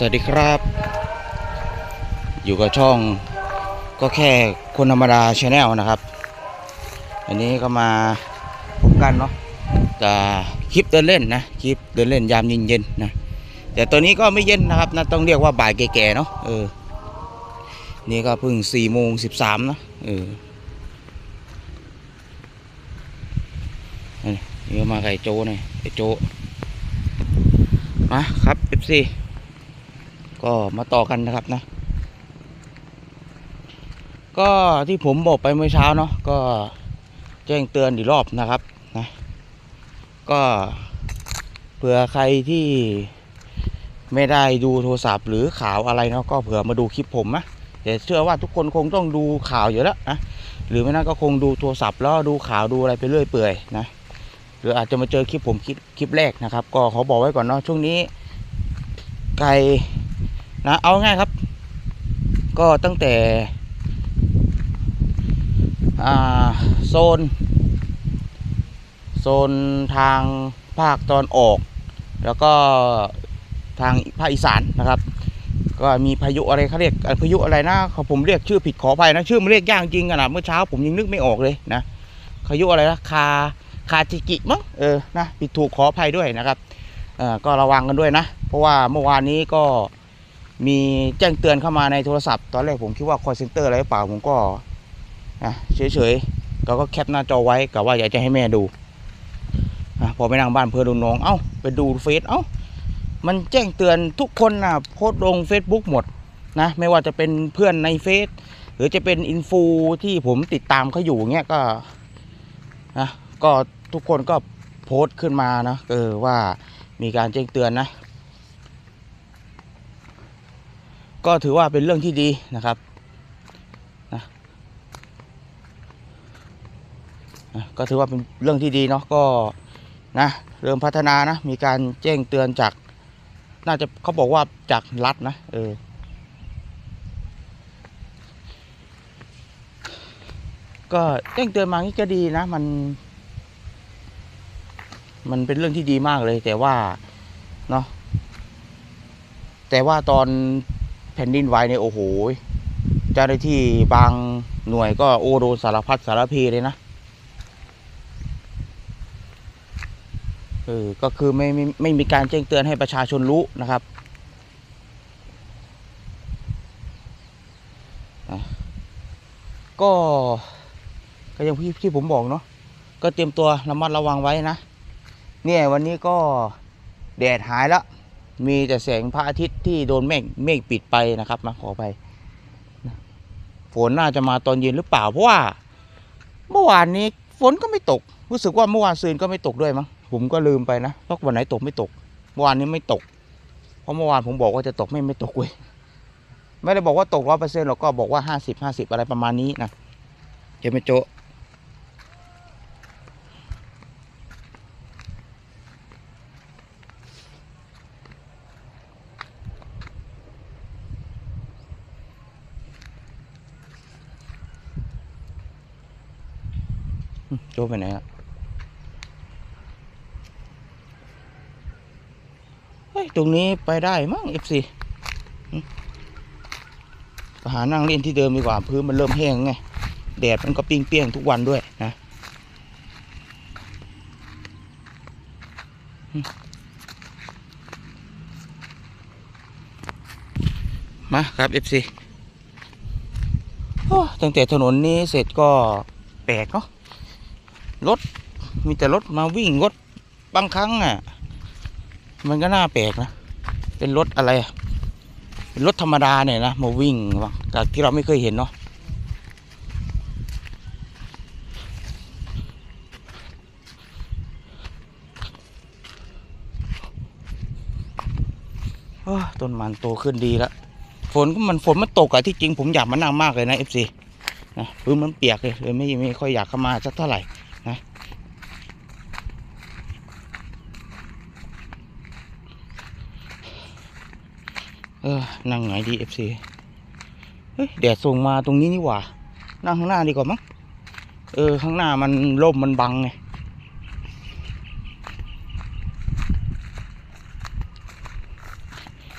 สวัสดีครับ อยู่กับช่องก็แค่คนธรรมดาชาแนลนะครับ อันนี้ก็มาพบกันเนาะกับคลิปเดินเล่นนะคลิปเดินเล่นยามเย็นๆนะแต่ตัวนี้ก็ไม่เย็นนะครับนะต้องเรียกว่าบ่ายแก่ๆเนาะเออนี่ก็เพิ่งสี่โมงสิบสามนะเออนี่มาไก่โจหน่อยไก่โจมาครับ FC ก็มาต่อกันนะครับนะ ก็ที่ผมบอกไปเมื่อเช้าเนาะก็แจ้งเตือนอีกรอบนะครับนะก็เผื่อใครที่ไม่ได้ดูโทรศัพท์หรือข่าวอะไรเนาะก็เผื่อมาดูคลิปผมนะแต่เชื่อว่าทุกคนคงต้องดูข่าวอยู่แล้วนะหรือไม่นั้นก็คงดูโทรศัพท์แล้วดูข่าวดูอะไรไปเรื่อยเปื่อยนะหรืออาจจะมาเจอคลิปผมคลิปคลิปแรกนะครับ ก็ขอบอกไว้ก่อนเนาะช่วงนี้ไก่ นะเอาง่ายครับ ก็ตั้งแต่โซน โซนทางภาคตอนออก แล้วก็ทางภาคอีสานนะครับ ก็มีพายุอะไรเขาเรียกพายุอะไรนะเขาผมเรียกชื่อผิดขออภัยนะชื่อมันเรียกยากจริงขนาดเมื่อเช้าผมยังนึกไม่ออกเลยนะพายุอะไรนะคาคาจิกิมั้งเออนะผิดถูกขออภัยด้วยนะครับเออก็ระวังกันด้วยนะ เพราะว่าเมื่อวานนี้ก็ มีแจ้งเตือนเข้ามาในโทรศัพท์ ตอนแรกผมคิดว่า call center อะไรเปล่าผมก็เฉยๆก็ก็แคปหน้าจอไว้กับว่าอยากจะให้แม่ดูนะพอไปนั่งบ้านเพื่อนดูน้อง เอ้าไปดูเฟซเอ้ามันแจ้งเตือนทุกคนนะโพสต์ลง Facebook หมดนะไม่ว่าจะเป็นเพื่อนในเฟซหรือจะเป็นอินฟูที่ผมติดตามเขาอยู่เงี้ยก็นะก็ทุกคนก็โพสต์ขึ้นมานะเออว่ามีการแจ้งเตือนนะ ก็ถือว่าเป็นเรื่องที่ดีนะครับนะก็ถือว่าเป็นเรื่องที่ดีเนาะก็นะเริ่มพัฒนานะ มีการแจ้งเตือนจาก น่าจะเขาบอกว่าจากรัฐนะเออก็แจ้งเตือนมางี้ก็ดีนะ มัน มันเป็นเรื่องที่ดีมากเลย แต่ว่าเนาะแต่ว่าตอน ผ่นดินไหวเนี่ยโอ้โหเจ้าหน้าที่บางหน่วยก็โอโดนสารพัดสารพีเลยนะเออก็คือไม่ไม่ไม่มีการแจ้งเตือนให้ประชาชนรู้นะครับก็ก็อย่างที่ที่ผมบอกเนาะก็เตรียมตัวระมัดระวังไว้นะ เนี่ยวันนี้ก็แดดหายแล้ว มีแต่แสงพระอาทิตย์ที่โดนเมฆเมฆปิดไปนะครับมาขอไปฝนน่าจะมาตอนเย็นหรือเปล่า เพราะว่า เมื่อวานนี้ฝนก็ไม่ตก รู้สึกว่าเมื่อวานซืนก็ไม่ตกด้วยมั้งผมก็ลืมไปนะว่าวันไหนตกไม่ตกเมื่อวานนี้ไม่ตก เพราะเมื่อวานผมบอกว่าจะตกไม่ไม่ตกเว้ยไม่ได้บอกว่าตกร้อยเปอร์เซ็นต์หรอกก็บอกว่าห้าสิบห้าสิบอะไรประมาณนี้นะเจะไม่โจะ โจไปไหนอะเฮ้ย ตรงนี้ไปได้มั้งเอฟซีปหานั่งเล่นที่เดิมดีกว่า พื้นมันเริ่มแห้งไง แดดมันก็ปิ้งเปี้ยงทุกวันด้วยนะมาครับเอฟซีตั้งแต่ถนนนี้เสร็จก็แปลกเนาะ รถมีแต่รถมาวิ่งรถบางครั้งอะ มันก็น่าแปลกนะ เป็นรถอะไรอะเป็นรถธรรมดาเนี่ยนะมาวิ่งวะจากที่เราไม่เคยเห็นเนาะต้นมันโตขึ้นดีแล้วฝนก็มันฝนมันตกอะที่จริงผมอยากมานั่งมากเลยนะเอฟซีนะพื้นมันเปียกเลยเลยไม่ไม่ค่อยอยากเข้ามาสักเท่าไหร่ นะเออ นั่งไหนดีเอฟซีเฮ้ยแดดส่งมาตรงนี้นี่หว่า นั่งข้างหน้าดีกว่ามั้ง เออ ข้างหน้ามันร่มมันบังไง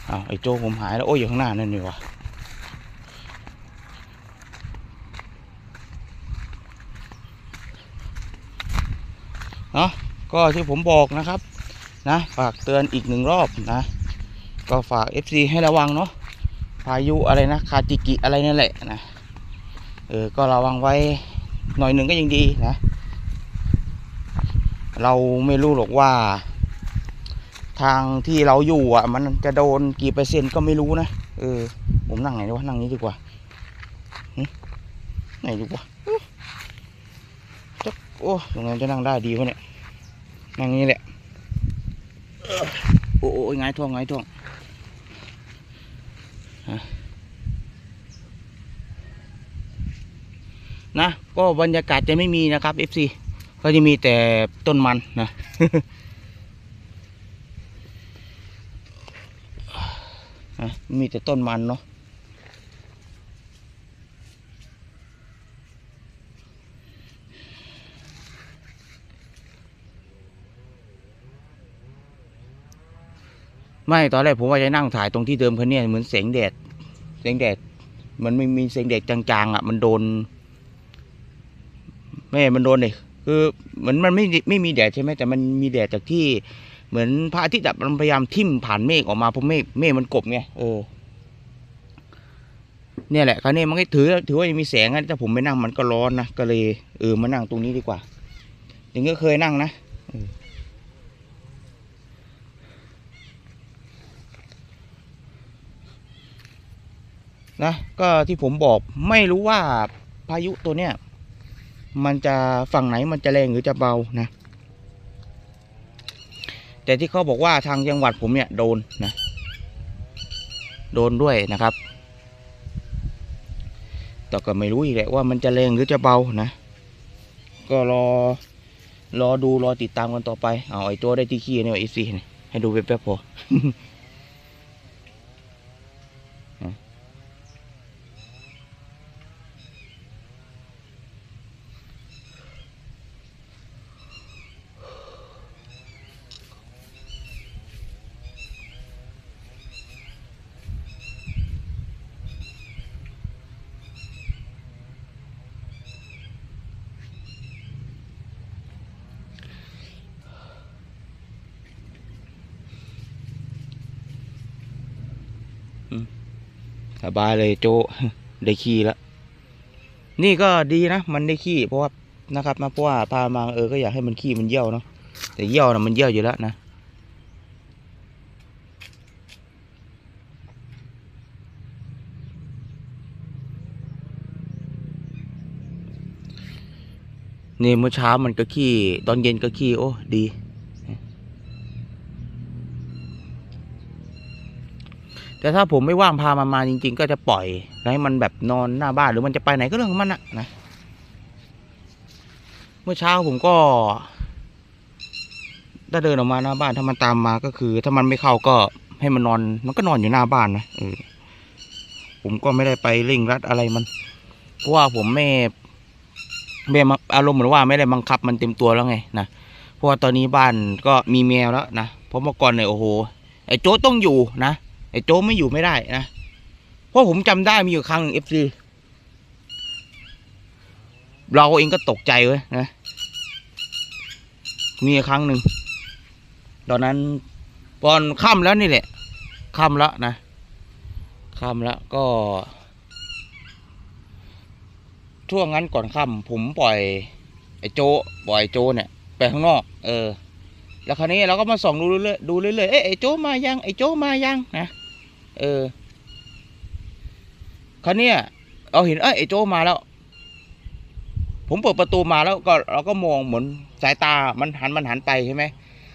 อ้าวไอ้โจผมหายแล้ว โอ้ยอยู่ข้างหน้านั่นนี่หวะ เนาะก็ที่ผมบอกนะครับนะฝากเตือนอีกหนึ่งรอบนะ ก็ฝาก FC ให้ระวังเนาะพายุอะไรนะคาจิกิอะไรนั่นแหละนะเออก็ระวังไว้หน่อยหนึ่งก็ยังดีนะ เราไม่รู้หรอกว่า ทางที่เราอยู่อะ มันจะโดนกี่เปอร์เซ็นต์ก็ไม่รู้นะเออผมนั่งไหนดีวะนั่งนี้ดีกว่าไหนดีกว่า โอ้ตรงนั้นจะนั่งได้ดีวะเนี่ย นั่งนี้แหละ โอ้โอ้ยงายท้องไงายท้องนะ ก็บรรยากาศจะไม่มีนะครับ FC ก็จะมีแต่ต้นมันนะมีแต่ต้นมันเนาะ ไม่ตอนแรกผมว่าจะนั่งถ่ายตรงที่เดิมคันเนี่ยเหมือนแสงแดดแสงแดด มันไม่มีแสงแดดจางๆอะ มันโดนแม่มันโดนเลยคือเหมือนมันไม่ไม่มีแดดใช่ไหมแต่มันมีแดดจากที่ เหมือนพระอาทิตย์มันพยายามทิ่มผ่านเมฆออกมาเพราะเมฆเมฆมันกบไงเออเนี่ยแหละคราวนี้มันก็ถือถือว่ายังมีแสงนะแต่ผมไม่นั่งมันก็ร้อนนะก็เลยเออมานั่งตรงนี้ดีกว่าอย่างก็เคยนั่งนะเออ นะก็ที่ผมบอกไม่รู้ว่าพายุตัวเนี้ยมันจะฝั่งไหนมันจะแรงหรือจะเบานะ แต่ที่เขาบอกว่าทางจังหวัดผมเนี่ยโดนนะโดนด้วยนะครับแต่ก็ไม่รู้อีกแหละว่ามันจะแรงหรือจะเบานะ ก็รอรอดูรอติดตามกันต่อไป เอาไอ้ตัวได้ที่ขี้เนี่ยไอซีนี่ให้ดูแป๊บๆพอ สบายเลยโจได้ขี้แล้วนี่ก็ดีนะ มันได้ขี้เพราะว่านะครับนะเพราะว่าพามาเออก็อยากให้มันขี้มันเยี่ยวเนาะแต่เยี่ยวนะมันเยี่ยวอยู่แล้วนะนี่เมื่อเช้ามันก็ขี้ ตอนเย็นก็ขี้ โอ้ ดี แต่ถ้าผมไม่ว่างพามันมาจริง ๆ ก็จะปล่อยให้มันแบบนอนหน้าบ้านหรือมันจะไปไหนก็เรื่องของมันอะนะ เมื่อเช้าผมก็ถ้าเดินออกมาหน้าบ้านถ้ามันตามมาก็คือ ถ้ามันไม่เข้าก็ให้มันนอน มันก็นอนอยู่หน้าบ้านนะเออผมก็ไม่ได้ไปเร่งรัดอะไรมัน เพราะว่าผมไม่ไม่อารมณ์เหมือนว่าไม่ได้บังคับมันเต็มตัวแล้วไงนะเพราะว่าตอนนี้บ้านก็มีแมวแล้วนะเพราะเมื่อก่อนเนี่ยโอ้โหไอ้โจ้ต้องอยู่นะ ไอ้โจ้ไม่อยู่ไม่ได้นะ เพราะผมจำได้มีอยู่ครั้งหนึ่งเอฟซีเราเองก็ตกใจเว้ยนะ มีครั้งหนึ่ง ตอนนั้นตอนค่ำแล้วนี่แหละค่ำแล้วนะค่ำแล้วก็ ช่วงนั้นก่อนค่ำผมปล่อย ไอ้โจปล่อยไอ้โจเนี่ยไปข้างนอก เออ แล้วคราวนี้เราก็มาส่องดูเรื่อยๆดูเรื่อยๆเอ๊ะไอ้โจมายังไอ้โจมายังนะ เออคราวเนี้ยเราเห็นเอ้ยไอ้โจมาแล้ว ผมเปิดประตูมาแล้วก็เราก็มองเหมือนสายตามันหันมันหันไปใช่ไหม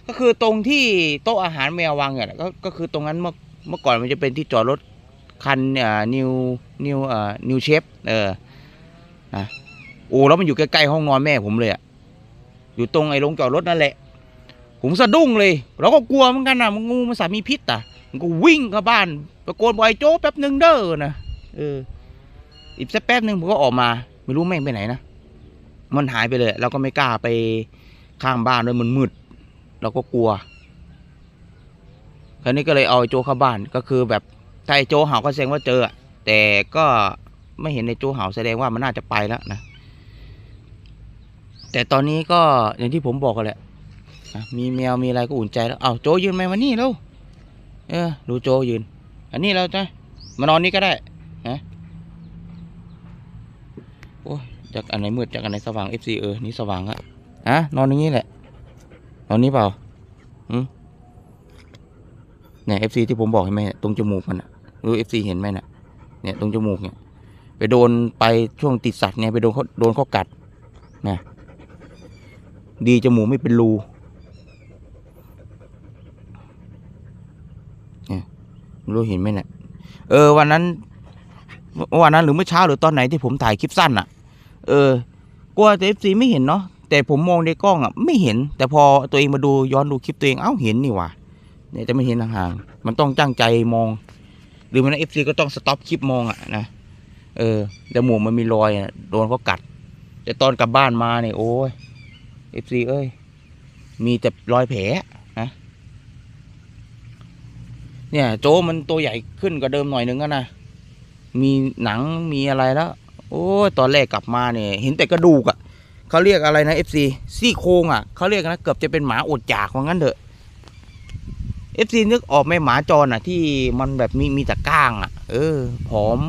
ก็คือตรงที่โต๊ะอาหารแมววางเนี่ยก็ก็คือตรงนั้นเมื่อเมื่อก่อนมันจะเป็นที่จอดรถคันอ่านิวนิวอ่านิวเชฟเออนะโอ้แล้วมันอยู่ใกล้ๆห้องนอนแม่ผมเลยอะอยู่ตรงไอ้โรงจอดรถนั่นแหละ ผมสะดุ้งเลย เราก็กลัวเหมือนกันนะมันงูมันสามีพิษอะมันก็วิ่งเข้าบ้าน ตะโกนบอกไอ้โจ้แป๊บหนึ่งเด้อนะเออ อีกสักแป๊บหนึ่งผมก็ออกมา ไม่รู้แม่งไปไหนนะมันหายไปเลย เราก็ไม่กล้าไปข้างบ้านด้วยมันมืด เราก็กลัว คราวนี้ก็เลยเอาไอ้โจเข้าบ้านก็คือแบบถ้าไอ้โจเห่าก็แสดงว่าเจอ แต่ก็ไม่เห็นไอ้โจเห่าแสดงว่ามันน่าจะไปแล้วนะ แต่ตอนนี้ก็อย่างที่ผมบอกกันแหละมีแมวมีอะไรก็อุ่นใจแล้ว เอาโจยืนไหมมานี่แล้วเออดูโจยืน อันนี้เราจะมานอนนี่ก็ได้นะโอ้ยจากอันไหนมืดจากอันไหนสว่าง FC เออ นี่สว่างอะฮะนอนอย่างนี้แหละ นอนนี้เปล่าอืมเนี่ย FC ที่ผมบอกเห็นไหมเนี่ยตรงจมูกมันอะรู้ FC เห็นไหมน่ะ เนี่ยตรงจมูกเนี่ย ไปโดนไปช่วงติดสัตว์เนี่ยไปโดนเขาโดนเขากัดนะดีจมูกไม่เป็นรูเนี่ยไม่ รู้เห็นไหมเนี่ยเออ วันนั้นวันนั้นหรือเมื่อเช้าหรือตอนไหนที่ผมถ่ายคลิปสั้นอะ เออกลัวแต่เอฟซีไม่เห็นเนาะแต่ผมมองในกล้องอะไม่เห็น แต่พอตัวเองมาดูย้อนดูคลิปตัวเองเอ้าเห็นนี่ว่ะเนี่ยจะไม่เห็นห่างๆมันต้องจ้างใจมอง หรือมันเอฟซีก็ต้องสต็อปคลิปมองอะนะเออจมูกมันมีรอยอะโดนเขากัด แต่ตอนกลับบ้านมาเนี่ยโอ้ยเอฟซีเอ้ยมีแต่รอยแผลนะ เนี่ยโจมันตัวใหญ่ขึ้นกว่าเดิมหน่อยนึงอะนะ มีหนังมีอะไรแล้ว โอ้ยตอนแรกกลับมาเนี่ย เห็นแต่กระดูกอะ่ะเขาเรียกอะไรนะเอฟซีซี่โครงอะ่ะเขาเรียกนะเกือบจะเป็นหมาอดจากว่างั้นเถอะเอฟซีนึกออกไหมหมาจรอะ ที่มันแบบมีมีแต่ก้างอะ เออผอม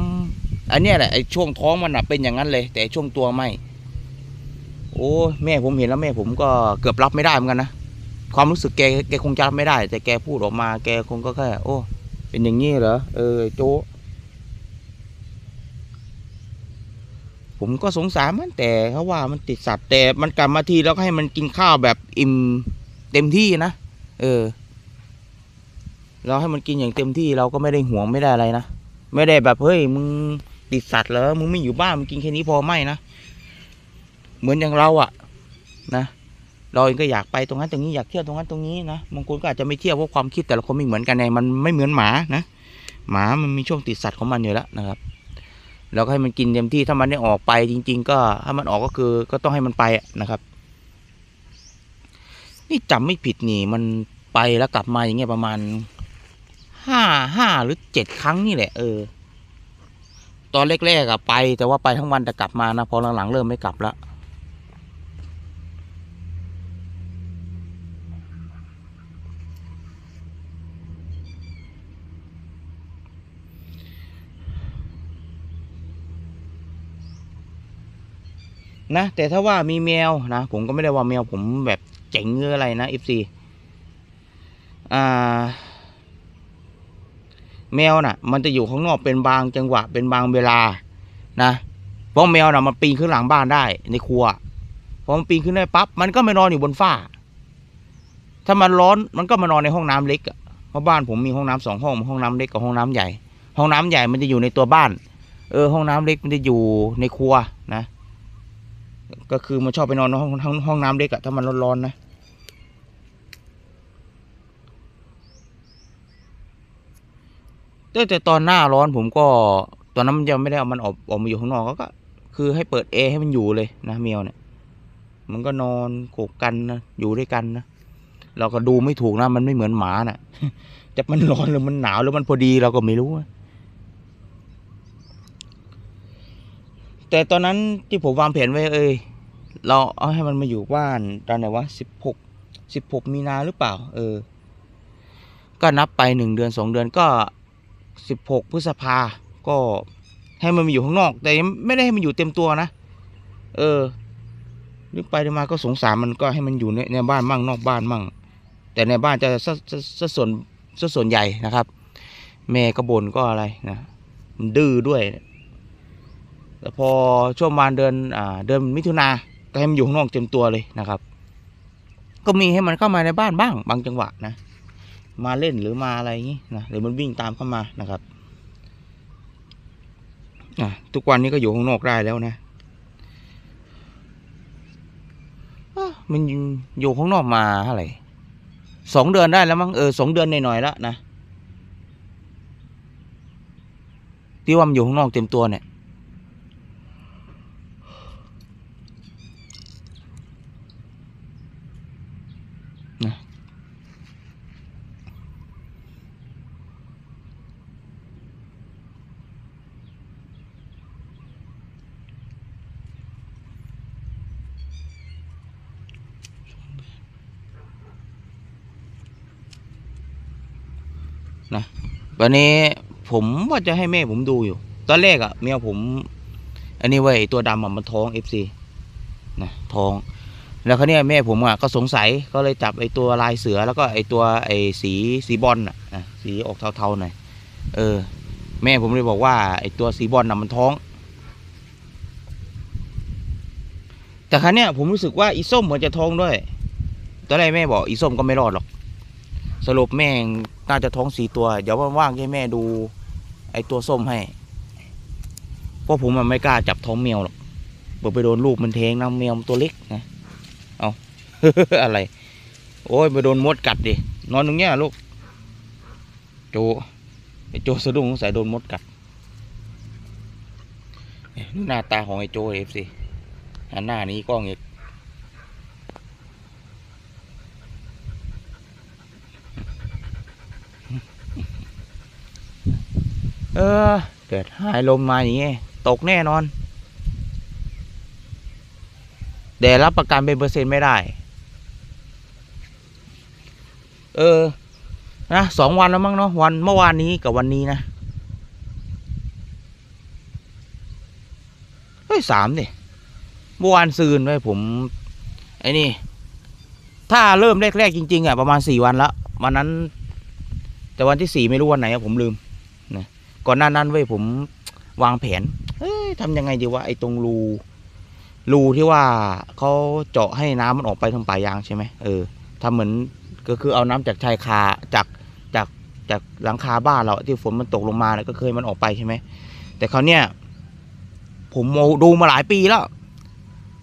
อันเนี้ยแหละไอ้ช่วงท้องมันอะเป็นอย่างนั้นเลย แต่ช่วงตัวไม่ โอ้แม่ผมเห็นแล้วแม่ผมก็เกือบรับไม่ได้เหมือนกันนะ ความรู้สึกแกแกคงจะรับไม่ได้ แต่แกพูดออกมา แกคงก็แค่ โอ้ เป็นอย่างนี้เหรอเออโจผมก็สงสารมันแต่เขาว่ามันติดสัตว์แต่มันกลับมาทีแล้วให้มันกินข้าวแบบอิ่มเต็มที่นะเออ เราให้มันกินอย่างเต็มที่เราก็ไม่ได้ห่วงไม่ได้อะไรนะไม่ได้แบบเฮ้ยมึงติดสัตว์เหรอมึงไม่อยู่บ้านมึงกินแค่นี้พอไหมนะเหมือนอย่างเราอะนะ เราเองก็อยากไปตรงนั้นตรงนี้อยากเที่ยวตรงนั้นตรงนี้นะบางคนก็อาจจะไม่เที่ยวเพราะความคิดแต่ละคนไม่เหมือนกันไงมันไม่เหมือนหมานะหมามันมีช่วงติดสัตว์ของมันอยู่แล้วนะครับแล้วก็ให้มันกินเต็มที่ถ้ามันได้ออกไปจริง ๆ ก็ถ้ามันออกก็คือก็ต้องให้มันไปนะครับ นี่จำไม่ผิดนี่มันไปแล้วกลับมาอย่างเงี้ยประมาณห้าห้าหรือเจ็ดครั้งนี่แหละเออ ตอนแรกๆอะไป แต่ว่าไปทั้งวันแต่กลับมานะพอหลังๆเริ่มไม่กลับแล้ว นะ แต่ถ้าว่ามีแมวนะ ผมก็ไม่ได้ว่าแมวผมแบบเจ๋งหรืออะไรนะเอฟซีอ่า แมวน่ะ มันจะอยู่ข้างนอกเป็นบางจังหวะ เป็นบางเวลา นะเพราะแมวน่ะมันปีนขึ้นหลังบ้านได้ในครัวพอมันปีนขึ้นได้ปั๊บมันก็ไม่นอนอยู่บนฝ้า ถ้ามันร้อนมันก็มานอนในห้องน้ำเล็กอะเพราะบ้านผมมีห้องน้ำสองห้องห้องน้ำเล็กกับห้องน้ำใหญ่ ห้องน้ำใหญ่มันจะอยู่ในตัวบ้าน เออ ห้องน้ำเล็กมันจะอยู่ในครัวนะ ก็คือมันชอบไปนอนในห้องห้องห้องน้ำเล็กอะถ้ามันร้อนๆนะแต่แต่ตอนหน้าร้อนผมก็ ตอนนั้นมันยังไม่ได้เอามันออกออกมาอยู่ข้างนอกก็ก็คือให้เปิดแอร์ให้มันอยู่เลยนะแมวเนี่ย มันก็นอนโขกกันนะอยู่ด้วยกันนะเราก็ดูไม่ถูกนะ มันไม่เหมือนหมาน่ะ จะมันร้อนหรือมันหนาวหรือมันพอดีเราก็ไม่รู้นะ แต่ตอนนั้นที่ผมวางแผนไว้เอ้ยเราเอาให้มันมาอยู่บ้านตอนไหนวะสิบหกสิบหกมีนาหรือเปล่า เออ ก็นับไปหนึ่งเดือนสองเดือนก็สิบหกพฤษภา ก็ให้มันมาอยู่ข้างนอก แต่ยังไม่ได้ให้มันอยู่เต็มตัวนะ เออนึกไปนึมาก็สงสารมันก็ให้มันอยู่ในในบ้านมั่งนอกบ้านมั่ง แต่ในบ้านจะซะซะซะส่วนซะส่วนใหญ่นะครับ แม่ก็บ่นก็อะไรนะมันดื้อด้วย แต่พอช่วงประมาณเดือนอ่าเดือนมิถุนาก็ให้มันอยู่ข้างนอกเต็มตัวเลยนะครับ ก็มีให้มันเข้ามาในบ้านบ้าง บางจังหวะนะ มาเล่นหรือมาอะไรอย่างนี้นะหรือมันวิ่งตามเข้ามานะครับทุกวันนี้ก็อยู่ข้างนอกได้แล้วนะมันอยู่ข้างนอกมาเท่าไรสองเดือนได้แล้วมั้งเออสองเดือนหน่อยๆแล้วนะที่ว่ามันอยู่ข้างนอกเต็มตัวเนี่ย นะวันนี้ผมว่าจะให้แม่ผมดูอยู่ ตอนแรกอะเมียผม อันนี้เว้ยตัวดำอะมันท้องเอฟซีนะท้อง แล้วเขาวเนี่ยแม่ผมอะก็สงสัยก็เลยจับไอ้ตัวลายเสือแล้วก็ไอ้ตัวไอ้สีสีบอลอะอะสีออกเทาๆหน่อยเออ แม่ผมเลยบอกว่าไอ้ตัวสีบอลน่ะมันท้อง แต่ครั้งเนี้ยผมรู้สึกว่าอีส้มเหมือนจะท้องด้วยตอนแรกแม่บอกอีส้มก็ไม่รอดหรอก สรุปแม่ง น่าจะท้องสี่ตัว เดี๋ยวว่างๆให้แม่ดู ไอ้ตัวส้มให้เพราะผมมันไม่กล้าจับท้องเมียวหรอกเปิดไปโดนลูกมันเทงนะเมียวมันตัวเล็กนะเอาอะไร โอ้ยไปโดนมดกัดดินอนตรงเนี้ยลูกโจไอ้โจสะดุ้งสงสัยโดนมดกัดหน้าตาของไอ้โจเอฟซีหนหน้านี้กล้องอีก เออ เกิดหายลมมาอย่างงี้ตกแน่นอน แต่รับประกันเป็นเปอร์เซ็นต์ไม่ได้ เออ นะสองวันแล้วมั้งเนาะวันเมื่อวานนี้กับวันนี้นะ เฮ้ยสามดิเมื่อวานซืนไว้ผม ไอ้นี่ ถ้าเริ่มแรก ๆ จริง ๆ อะ ประมาณสี่วันแล้ววันนั้น แต่วันที่สี่ไม่รู้วันไหนอะผมลืม ก่อนหน้านั้นเว้ยผมวางแผน เอ้ยทำยังไงดีวะไอ้ตรงรู รูที่ว่าเขาเจาะให้น้ำมันออกไปทางป่ายางใช่ไหมเออทำเหมือนก็คือเอาน้ำจากชายคาจากจากจากหลังคาบ้านเราที่ฝนมันตกลงมาเนี่ยก็เคยมันออกไปใช่ไหม แต่เขาวเนี่ย ผมดูมาหลายปีแล้ว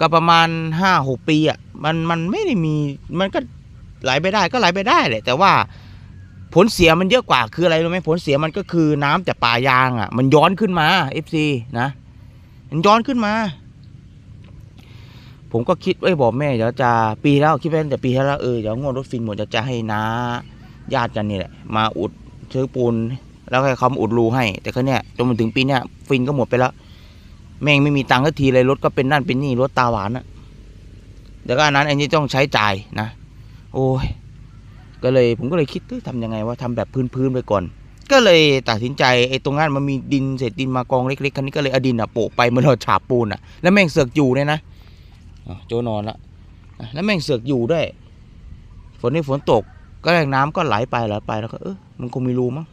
ก็ประมาณห้าหกปีอะ มันมันไม่ได้มีมันก็ไหลไปได้ก็ไหลไปได้แหละแต่ว่า ผลเสียมันเยอะกว่าคืออะไรรู้ไหมผลเสียมันก็คือน้ำจากป่ายางอะ มันย้อนขึ้นมาเอฟซีนะมันย้อนขึ้นมา ผมก็คิดเอ้บอกแม่เดี๋ยวจะปีแล้วคิดไว้แต่ปีที่แล้วเออเดี๋ยวงวดรถฟินหมดจะจะให้น้าญาติกันนี่แหละมาอุดเชื้อปูนแล้วให้เขามาอุดรูให้ แต่ก็เนี่ยจนมาถึงปีเนี้ยฟินก็หมดไปแล้ว แม่งไม่มีตังค์สักทีเลยรถก็เป็นนั่นเป็นนี่รถตาหวานอะเดี๋ยวก็อันนั้นอันนี้ต้องใช้จ่ายนะ โอ้ย ก็เลยผมก็เลยคิดเอ้ยทำยังไงว่าทำแบบพื้นๆไปก่อน ก็เลยตัดสินใจไอ้ตรงนั้นมันมีดินเศษดินมากองเล็กๆคันนี้ก็เลยเอาดินอะโปะไปมือนเราฉาบปูนอะแล้วแม่งเสือกอยู่เนี่ยนะโจนอนละแล้วแม่งเสือกอยู่ด้วย ฝนนี่ฝนตกก็แรงน้ำก็ไหลไปไหลไปแล้วก็เออมันคงมีรูมั้ง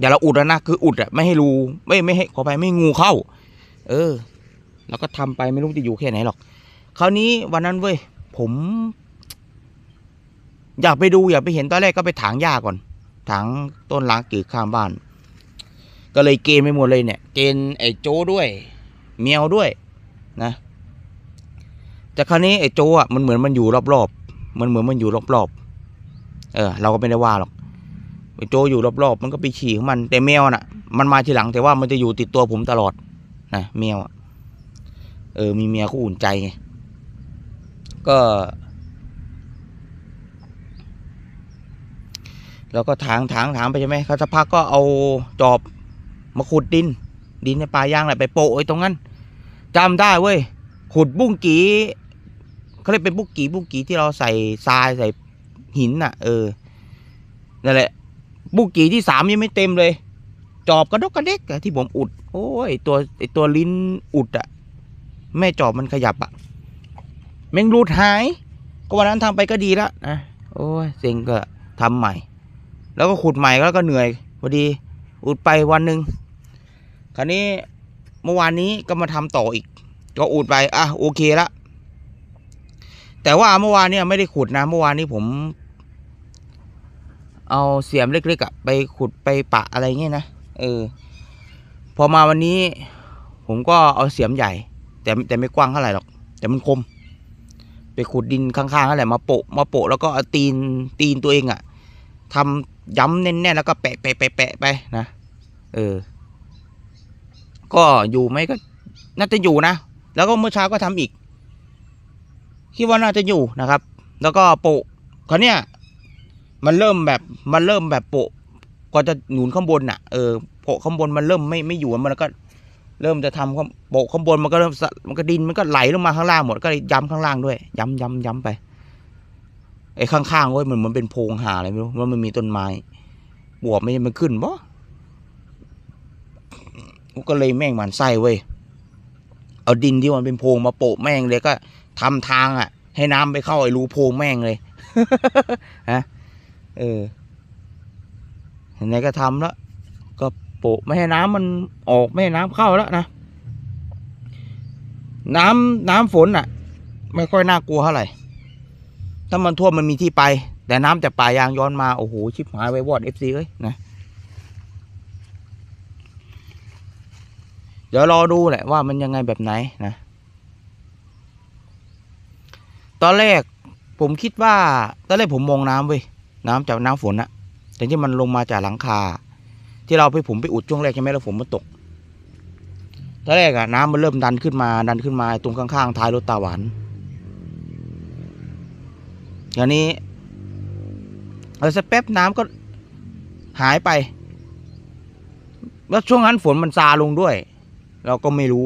อย่าเราอุดแล้วนะคืออุดอะไม่ให้รูไม่ไม่ให้ขอไปไม่งูเข้า เออ แล้วก็ทำไปไม่รู้จะอยู่แค่ไหนหรอก คราวนี้วันนั้นเว้ยผม อยากไปดูอยากไปเห็นตอนแรกก็ไปถางหญ้าก่อน ถางต้นล้างกีข้างบ้าน ก็เลยเกณฑ์ไปหมดเลยเนี่ย เกณฑ์ไอ้โจด้วย เมียวด้วยนะแต่คราวนี้ไอ้โจอะมันเหมือนมันอยู่รอบๆมันเหมือนมันอยู่รอบๆเออ เราก็ไม่ได้ว่าหรอกไอ้โจอยู่รอบๆมันก็ไปฉี่ของมัน แต่แมวน่ะ มันมาทีหลังแต่ว่ามันจะอยู่ติดตัวผมตลอดนะแมวอะเออ มีเมียก็อุ่นใจไงก็ แล้วก็ถางถางถางไปใช่ไหมเขาสักพักก็เอาจอบมาขุดดิน ดินในป่ายางแหละไปโปะไอ้ตรงนั้นจำได้เว้ย ขุดบุ้งกีเขาเรียกเป็นบุ้งกีบุ้งกีที่เราใส่ทรายใส่หินน่ะ เออ นั่นแหละ บุ้งกีที่สามยังไม่เต็มเลย จอบกระดกกระเด็กที่ผมอุด โอ้ยตัวไอตัวลิ้นอุดอะแม่จอบมันขยับอะแมงรูดหาย ก็วันนั้นทำไปก็ดีล้วนะ โอ้ยเซ็งก็ทำใหม่ แล้วก็ขุดใหม่แล้วก็เหนื่อยพอดี อุดไปวันหนึ่งคราวนี้เมื่อวานนี้ก็มาทำต่ออีก ก็อุดไปอะโอเคละแต่ว่าเมื่อวานเนี่ยไม่ได้ขุดนะเมื่อวานนี้ผม เอาเสียมเล็กๆอะไปขุดไปปะอะไรเงี้ยนะเออ พอมาวันนี้ ผมก็เอาเสียมใหญ่ แต่แต่ไม่กว้างเท่าไหร่หรอก แต่มันคม ไปขุดดินข้างๆนั่นแหละมาโปะมาโปะแล้วก็เอาตีนตีนตัวเองอะทำ ย้ำแน่นๆแล้วก็แปะแปะแปะแปะไปนะเออ ก็อยู่ไหมก็ น่าจะอยู่นะ แล้วก็เมื่อเช้าก็ทำอีก คิดว่าน่าจะอยู่นะครับ แล้วก็โปะเขาเนี่ย มันเริ่มแบบมันเริ่มแบบโปะก็จะหนุนข้างบนน่ะเออโปะข้างบนมันเริ่มไม่ไม่อยู่มันก็ เริ่มจะทำโปะข้างบนมันก็เริ่มมันก็ดินมันก็ไหลลงมาข้างล่างหมดก็เลยย้ำข้างล่างด้วย ย้ำย้ำย้ำไป ไอ้ข้างๆเว้ยมันเหมือนเป็นโพงหาอะไรไม่รู้ว่ามันมีต้นไม้ปวบไม่มันขึ้นบ่กูก็เลยแม่งหมันไส้เว้ยเอาดินที่มันเป็นโพงมาโปะแม่งเลยก็ทำทางอะ ให้น้ำไปเข้าไอ้รูโพงแม่งเลยฮะเออไหนก็ทำแล้วก็โปะไม่ให้น้ำมันออกไม่ให้น้ำเข้าแล้วนะน้ำน้ำฝนอะ ไม่ค่อยน่ากลัวเท่าไหร่ ถ้ามันท่วมมันมีที่ไป แต่น้ำจากป่ายางย้อนมา โอ้โห ชิบหายไว้วอดเอฟซีเอ้ยนะเดี๋ยวรอดูแหละว่ามันยังไงแบบไหนนะ ตอนแรกผมคิดว่า ตอนแรกผมมองน้ำเว้ยน้ำจากน้ำฝนอะแต่ที่มันลงมาจากหลังคา ที่เราไปผมไปอุดช่วงแรกใช่ไหมแล้วฝนมันตกตอนแรกอะน้ำมันเริ่มดันขึ้นมาดันขึ้นมาตรงข้างๆท้ายรถตาหวาน อย่างนี้เออสักแป๊บน้ำก็หายไป แล้วช่วงนั้นฝนมันซาลงด้วย เราก็ไม่รู้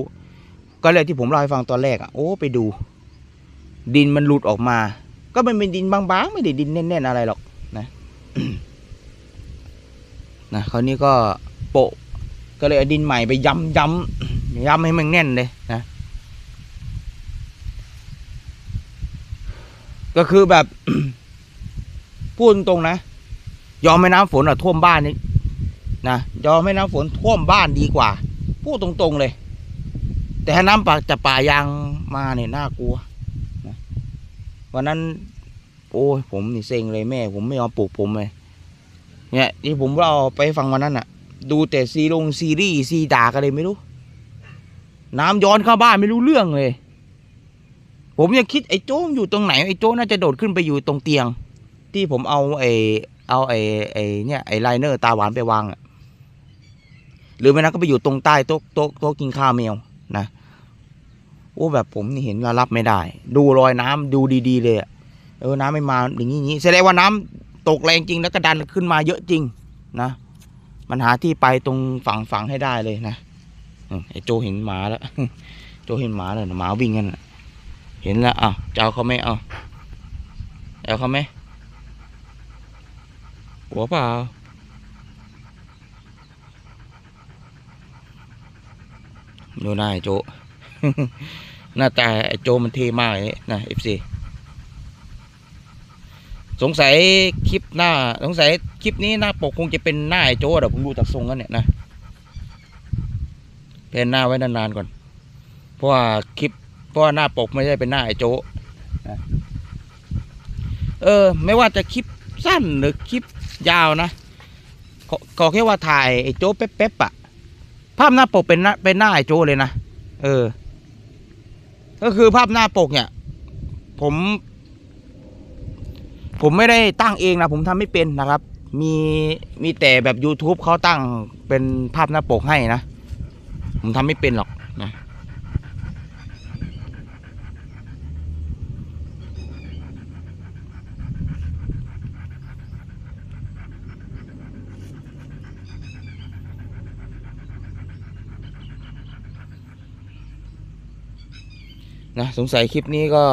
ก็เลยที่ผมเล่าให้ฟังตอนแรกอะโอ้ไปดู ดินมันหลุดออกมา ก็มันเป็นดินบางๆ ไม่ได้ดินแน่นๆอะไรหรอกนะนะคราวนี้ก็โปะก็เลยเอาดินใหม่ไปย้ำย้ำย้ำให้มันแน่นเลยนะ ก็คือแบบ พูดตรงๆนะ ยอมให้น้ำฝนอะท่วมบ้านนี่นะยอมให้น้ำฝนท่วมบ้านดีกว่า พูดตรงๆเลย แต่ถ้าน้ำปากจะป่ายางมาเนี่ยน่ากลัวนะวันนั้น โอ้ยผมนี่เซ็งเลยแม่ ผมไม่ยอมปลูกผมเลยเนี่ยที่ผมเราไปฟังวันนั้นอะ ดูแต่ซีลงซีรีส์ซีด่ากันเลยไม่รู้ น้ำย้อนเข้าบ้านไม่รู้เรื่องเลย ผมยังคิดไอ้โจ้งอยู่ตรงไหนไอ้โจ้น่าจะโดดขึ้นไปอยู่ตรงเตียง ที่ผมเอาไอ้เอาไอ้ไอ้เนี่ยไอ้ไลเนอร์ตาหวานไปวางอะหรือไม่นั้นก็ไปอยู่ตรงใต้โต๊ะโต๊ะโต๊ะกินข้าวแมวนะโอ้แบบผมนี่เห็นแล้วรับไม่ได้ ดูรอยน้ำดูดีๆ เลยอะเออน้ำไม่มาอย่างนี้อย่างนี้แสดงว่าน้ำตกแรงจริงแล้วก็ดันขึ้นมาเยอะจริงนะมันหาที่ไปตรงฝั่งฝั่งให้ได้เลยนะไอ้โจเห็นหมาแล้ว โจเห็นหมาแล้วหมาวิ่งกันนะ เห็นแล้วอะจะเอาเขาไหมเอาเอาเขาไหมหัวเปล่าดูหน้าไอ้โจ หน้าตาไอ้โจมันเท่มากเลยนะเอฟซีสงสัยคลิปหน้า สงสัยคลิปนี้หน้าปกคงจะเป็นหน้าไอ้โจเดี๋ยวผมดูจากทรงกันเนี่ยนะเพนหน้าไว้นานๆก่อน เพราะว่าคลิป ราะหน้าปกไม่ใช่เป็นหน้าไอ้โจนะเออ ไม่ว่าจะคลิปสั้นหรือคลิปยาวนะขอขอแค่ว่าถ่ายไอ้โจเป๊ะๆอะภาพหน้าปกเป็นหน้าเป็นหน้าไอ้โจเลยนะเออ ก็คือภาพหน้าปกเนี่ย ผม ผมไม่ได้ตั้งเองนะผมทำไม่เป็นนะครับ มีมีแต่แบบ YouTube เขาตั้งเป็นภาพหน้าปกให้นะ ผมทำไม่เป็นหรอก นะสงสัยคลิปนี้ก็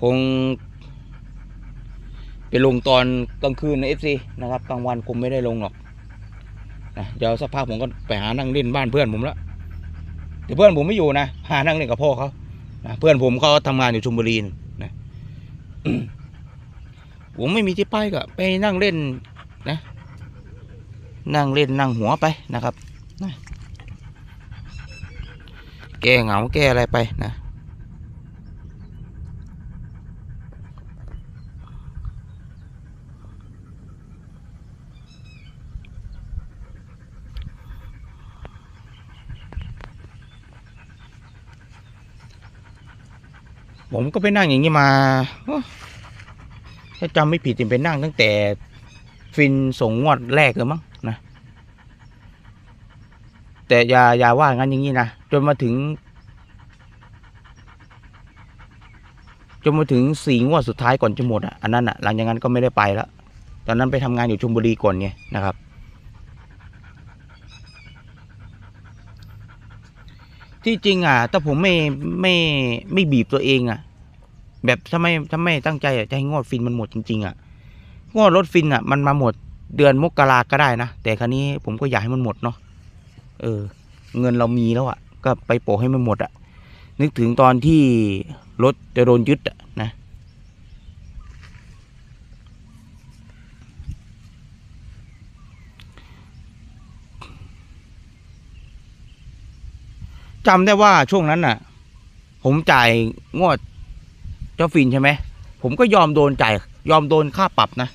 คง ไปลงตอนกลางคืนใน FC นะครับกลางวันคงไม่ได้ลงหรอกนะเดี๋ยวสักพักผมก็ไปหานั่งเล่นบ้านเพื่อนผมและเดี๋ยวเพื่อนผมไม่อยู่นะหานั่งเล่นกับพ่อเขานะเพื่อนผมเขาทำงานอยู่ชลบุรีนะผมไม่มีที่ไปก็ไปนั่งเล่นนะ นั่งเล่นนั่งหัวไปนะครับ แก้เหงาแก้อะไรไปนะผมก็ไปนั่งอย่างนี้มาถ้าจำไม่ผิดจริงไปนั่งตั้งแต่ ฟินส่งงวดแรกเลยมั้ง แต่อย่าอย่าว่างั้นอย่างนี้นะจนมาถึง จนมาถึงสี่งวดสุดท้ายก่อนจะหมดอะอันนั้นอะหลังจากนั้นก็ไม่ได้ไปแล้วตอนนั้นไปทำงานอยู่ชลบุรีก่อนไงนะครับ ที่จริงอะถ้าผมไม่ไม่ไม่บีบตัวเองอะ แบบถ้าไม่ถ้าไม่ตั้งใจอะจะให้งวดฟินมันหมดจริงๆอะงวดรถฟินอะ มันมาหมดเดือนมกราก็ได้นะแต่ครั้นี้ผมก็อยากให้มันหมดเนาะ เออ เงินเรามีแล้วอะ ก็ไปโปะให้มันหมดอะ นึกถึงตอนที่รถจะโดนยึดอะนะจำได้ว่าช่วงนั้นน่ะ ผมจ่ายงวดเจ้าฟินใช่ไหมผมก็ยอมโดนจ่ายยอมโดนค่าปรับนะ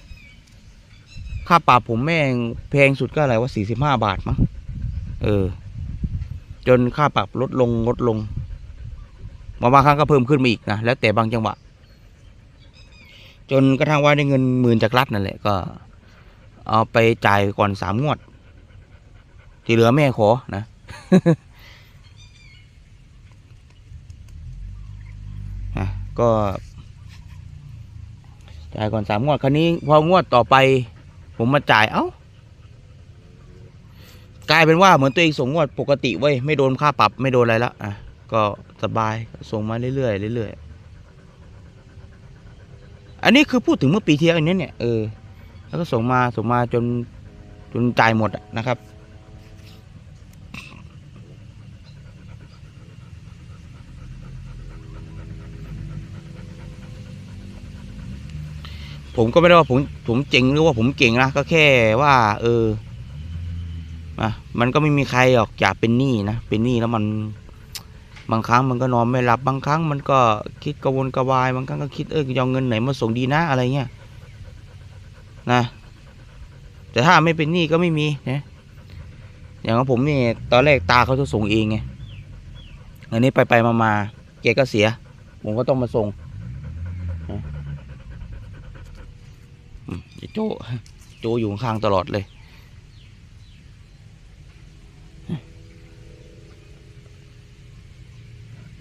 ค่าปรับผมแม่งแพงสุดก็อะไรว่าสี่สิบห้าบาทมั้ง เออ จนค่าปรับลดลงลดลงบางบางครั้งก็เพิ่มขึ้นมาอีกนะแล้วแต่บางจังหวะ จนกระทั่งว่าได้เงินหมื่นจากรัฐนั่นแหละก็ เอาไปจ่ายก่อนสามงวด ที่เหลือแม่ขอนะก็จ่ายก่อนสามงวด คราวนี้พองวดต่อไป ผมมาจ่ายเอ้า กลายเป็นว่าเหมือนตัวเองส่งงวดปกติเว้ยไม่โดนค่าปรับไม่โดนอะไรละอะก็สบายส่งมาเรื่อยๆเรื่อยๆอันนี้คือพูดถึงเมื่อปีที่แล้วนี้เนี่ยเออแล้วก็ส่งมาส่งมาจนจนจ่ายหมดนะครับ ผมก็ไม่ได้ว่าผมผมเจ๋งหรือว่าผมเก่งนะก็แค่ว่า เออ อะมันก็ไม่มีใครหรอกอยากเป็นหนี้นะเป็นหนี้แล้วมันบางครั้งมันก็นอนไม่หลับบางครั้งมันก็คิดกระวนกระวาย บางครั้งก็คิดเออจะเอาเงินไหนมาส่งดีนะอะไรเงี้ยนะแต่ถ้าไม่เป็นหนี้ก็ไม่มีนะอย่างของผมนี่ตอนแรกตาเขาจะส่งเองไงอันนี้ไปไปมามาๆแกก็เสีย ผมก็ต้องมาส่งอืมโจโจอยู่ข้างตลอดเลย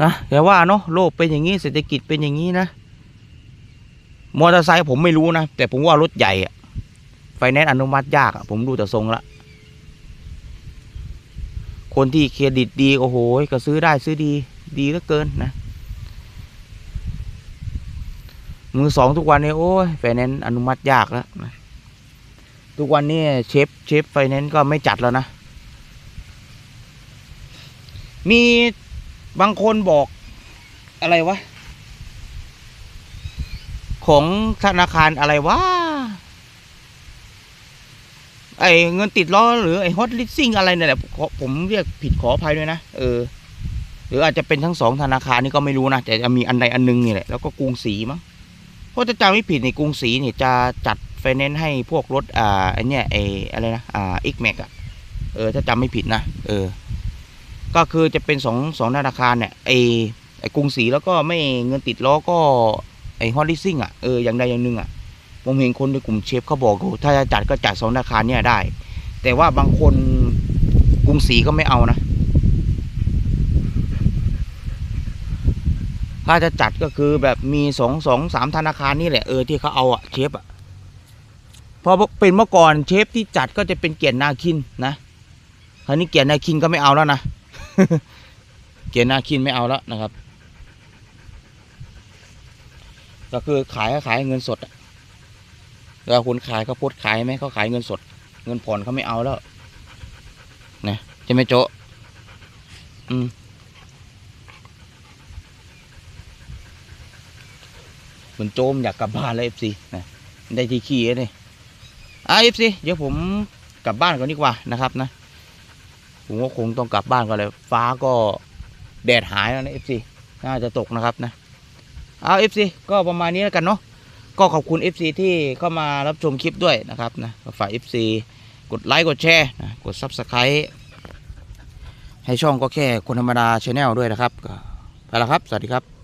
นะแต่ว่าเนาะโลกเป็นอย่างนี้เศรษฐกิจเป็นอย่างนี้นะมอเตอร์ไซค์ผมไม่รู้นะ แต่ผมว่ารถใหญ่อะไฟแนนซ์อนุมัติยากอะผมดูแต่ทรงละคนที่เครดิตดีโอ้โหก็ซื้อได้ซื้อดี ดีเหลือเกินนะ มือสองทุกวันนี้โอ้ยไฟแนนซ์อนุมัติยากแล้วนะทุกวันนี้เชฟเชฟไฟแนนซ์ก็ไม่จัดแล้วนะ มี บางคนบอกอะไรวะ ของธนาคารอะไรวะ ไอเงินติดล้อหรือไอฮอตลิสซิ่งอะไรเนี่ยแหละผมเรียกผิดขออภัยด้วยนะ เออ หรืออาจจะเป็นทั้งสองธนาคารนี่ก็ไม่รู้นะ แต่จะมีอันใดอันหนึงนี่แหละ แล้วก็กรุงศรีมั้งเพราะถ้าจำไม่ผิดในกรุงศรีเนี่ยจะจัดไฟแนนซ์ให้พวกรถ อ่าไอเนี่ยไออะไรนะ อ่าอีกแม็กอะเออ ถ้าจำไม่ผิดนะ เออ ก็คือจะเป็นสองสองธนาคารเนี่ยไอไอกรุงศรีแล้วก็ไม่เงินติดล้อก็ไอฮอลลิซิ่งอะเอออย่างใดอย่างหนึ่งอะผมเห็นคนในกลุ่มเชฟเขาบอกอยู่ถ้าจะจัดก็จัดสองธนาคารเนี่ยได้ แต่ว่าบางคนกรุงศรีก็ไม่เอานะถ้าจะจัดก็คือแบบมีสองสองสามธนาคารนี่แหละเออที่เขาเอาอะเชฟอะพอเป็นเมื่อก่อนเชฟที่จัดก็จะเป็นเกียรตินาคินนะคราวนี้เกียรตินาคินก็ไม่เอาแล้วนะ เกียรตินาคินไม่เอาแล้วนะครับ ก็คือขายก็ขายเงินสดแล้วคนขายเขาโพดขายไหมเขาขายเงินสด เงินผ่อนเขาไม่เอาแล้วนะใช่ไหมโจะอืมเหมือนโจมอยากกลับบ้านแล้วเอฟซีนะได้ที่ขี่แล้วนี่อะเอฟซีเดี๋ยวผมกลับบ้านก่อนดีกว่านะครับนะ ผมก็คงต้องกลับบ้านกันเลยฟ้าก็แดดหายแล้วนะเอฟซีน่าจะตกนะครับนะเอาเอฟซีก็ประมาณนี้แล้วกันเนาะก็ขอบคุณ FC ที่เข้ามารับชมคลิปด้วยนะครับนะฝาก FC กดไลค์กดแชร์นะกด Subscribe ให้ช่องก็แค่คนธรรมดาชาแนลด้วยนะครับ ไปแล้วครับ สวัสดีครับ